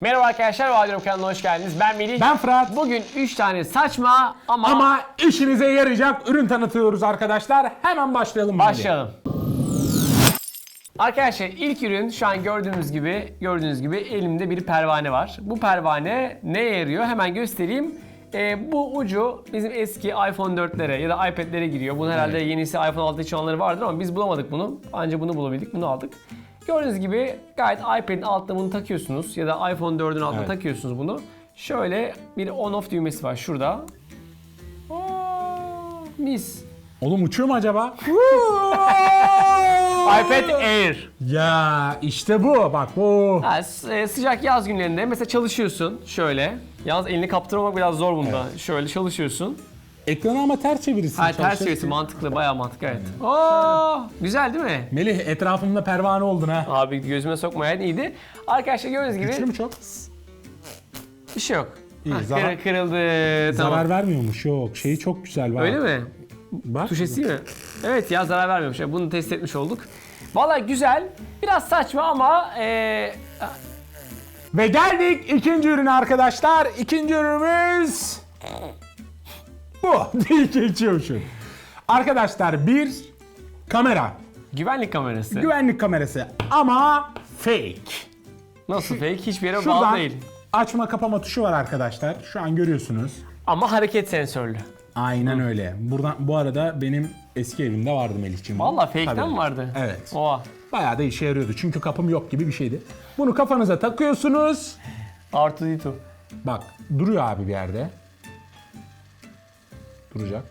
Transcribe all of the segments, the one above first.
Merhaba arkadaşlar, Vadirom kanalına hoş geldiniz. Ben Melih. Ben Fırat. Bugün 3 tane saçma ama, Ama işinize yarayacak ürün tanıtıyoruz arkadaşlar. Hemen başlayalım. başlayalım. Arkadaşlar ilk ürün şu an gördüğünüz gibi gördüğünüz gibi elimde bir pervane var. Bu pervane neye yarıyor? Hemen göstereyim. Ee, bu ucu bizim eski iPhone 4'lere ya da iPad'lere giriyor. Bunun herhalde yenisi iPhone 6 çıkanları vardır ama biz bulamadık bunu. Ancak bunu bulabildik, bunu aldık. Gördüğünüz gibi gayet iPad'in altına bunu takıyorsunuz ya da iPhone 4'ün altına Evet. takıyorsunuz bunu. Şöyle bir on off düğmesi var şurada. Aa, mis. Oğlum uçuyor mu acaba? iPad Air. ya işte bu. Bak bu. Ha, e, sıcak yaz günlerinde mesela çalışıyorsun şöyle. Yalnız elini kaptırmamak biraz zor bunda. Şöyle çalışıyorsun. Ekranı ama ters çevirirsin. Ha ters çalışırsın. çevirisi mantıklı, bayağı mantıklı evet. Oo, güzel değil mi? Melih etrafımda pervane oldun ha. Abi gözüme sokmayan iyiydi. Arkadaşlar gördüğünüz gibi Güçlü mü çok? bir şey yok. İyi, Ha, zarar- kır- kırıldı. Tamam. Zarar vermiyormuş yok. Şeyi çok güzel bak. Öyle mi? Bak. Tuşesi mi? Evet ya zarar vermiyormuş. Yani Bunu test etmiş olduk. Valla güzel. Biraz saçma ama e, Ve geldik ikinci ürüne arkadaşlar. İkinci ürünümüz ki içiyormuşum. Arkadaşlar bir kamera. güvenlik kamerası. Güvenlik kamerası ama fake. Nasıl fake? Hiçbir yere bağlı değil. açma kapama tuşu var arkadaşlar. Şu an görüyorsunuz. Ama hareket sensörlü. Aynen öyle. Buradan bu arada benim eski evimde vardı Melih'ciğim. Valla fake'ten Tabii. mi vardı? Evet. Oha. Bayağı da işe yarıyordu. Çünkü kapım yok gibi bir şeydi. Bunu kafanıza takıyorsunuz. Artı Dito. Bak duruyor abi bir yerde. Duracak.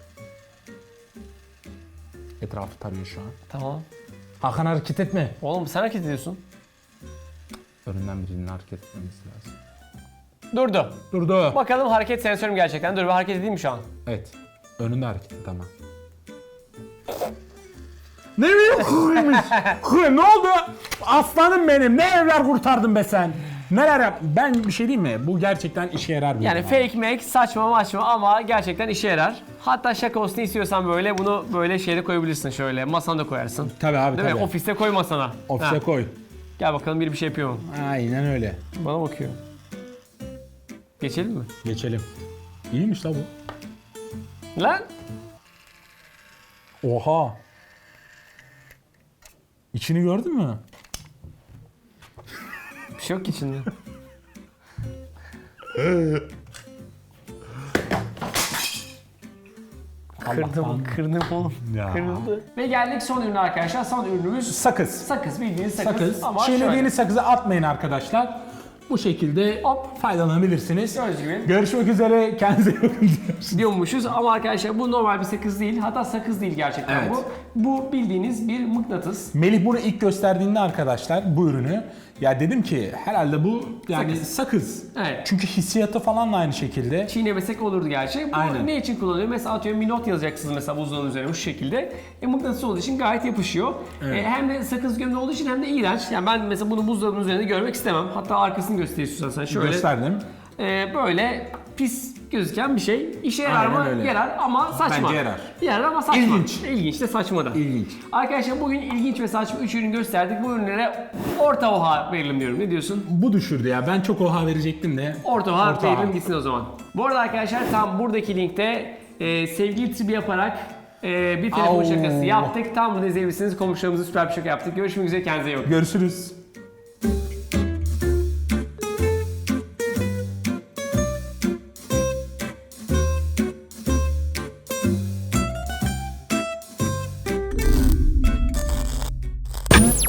Etrafı tarıyor şu an. Tamam. Hakan hareket etme. Oğlum sen hareket ediyorsun. Önünden birinin hareket etmemesi lazım. Durdu. Durdu. Bakalım hareket sensörüm gerçekten. Dur bir hareket edeyim mi şu an? Evet. Önünde hareket et ama. Ne bileyim kuymuş. Kuy ne oldu? Aslanım benim. Ne evler kurtardın be sen. Neler yap? Ben bir şey diyeyim mi? Bu gerçekten işe yarar bir Yani ürün. fake make saçma maçma ama gerçekten işe yarar. Hatta şaka olsun istiyorsan böyle bunu böyle şeyde koyabilirsin şöyle. Masanda koyarsın. Tabii abi Değil tabii. mi? Ofiste koy masana. Ofise Ha, koy. Gel bakalım biri bir şey yapıyor mu? Aynen öyle. Bana bakıyor. Geçelim mi? Geçelim. İyiymiş la bu. Lan! Oha. İçini gördün mü? Şey yok ki içinde. Kırdım, kırdım oğlum. Ya. Kırıldı. Ve geldik son ürüne arkadaşlar. Son ürünümüz Sakız. sakız. Bildiğiniz sakız. Sakız. Ama şöyle. Çiğnediğiniz sakızı atmayın arkadaşlar. Bu şekilde Hop. faydalanabilirsiniz. Gördüğünüz gibi. Görüşmek üzere. Kendinize iyi bakın diyoruz. diyormuşuz ama arkadaşlar bu normal bir sakız değil. Hatta sakız değil gerçekten Evet. bu. Bu bildiğiniz bir mıknatıs. Melih bunu ilk gösterdiğinde arkadaşlar bu ürünü ya dedim ki herhalde bu yani Sakız. sakız. Evet. Çünkü hissiyatı falan da aynı şekilde. Çiğnemesek olurdu gerçi. Bu Aynen. ne için kullanılıyor? Mesela atıyorum bir not yazacaksınız mesela buzdolabının üzerine bu şekilde. E, mıknatıs olduğu için gayet yapışıyor. E, hem de sakız gömleği olduğu için hem de iğrenç. Yani ben mesela bunu buzdolabının üzerinde görmek istemem. Hatta arkasını göster istiyorsan sen şöyle. Gösterdim. e, böyle pis gözüken bir şey. İşe yarar Aynen mı? öyle. Yarar ama saçma. Bence yarar. Yarar ama saçma. İlginç. İlginç de saçma da. İlginç. Arkadaşlar bugün ilginç ve saçma 3 ürün gösterdik. Bu ürünlere orta oha verelim diyorum. Ne diyorsun? Bu düşürdü ya. Ben çok oha verecektim de. Orta oha Orta verelim oha. gitsin o zaman. Bu arada arkadaşlar tam buradaki linkte e, sevgili tribi yaparak e, bir telefon Au. şakası yaptık. Tam burada izleyebilirsiniz. Komşularımızı süper bir şaka yaptık. Görüşmek üzere kendinize iyi bakın. Görüşürüz.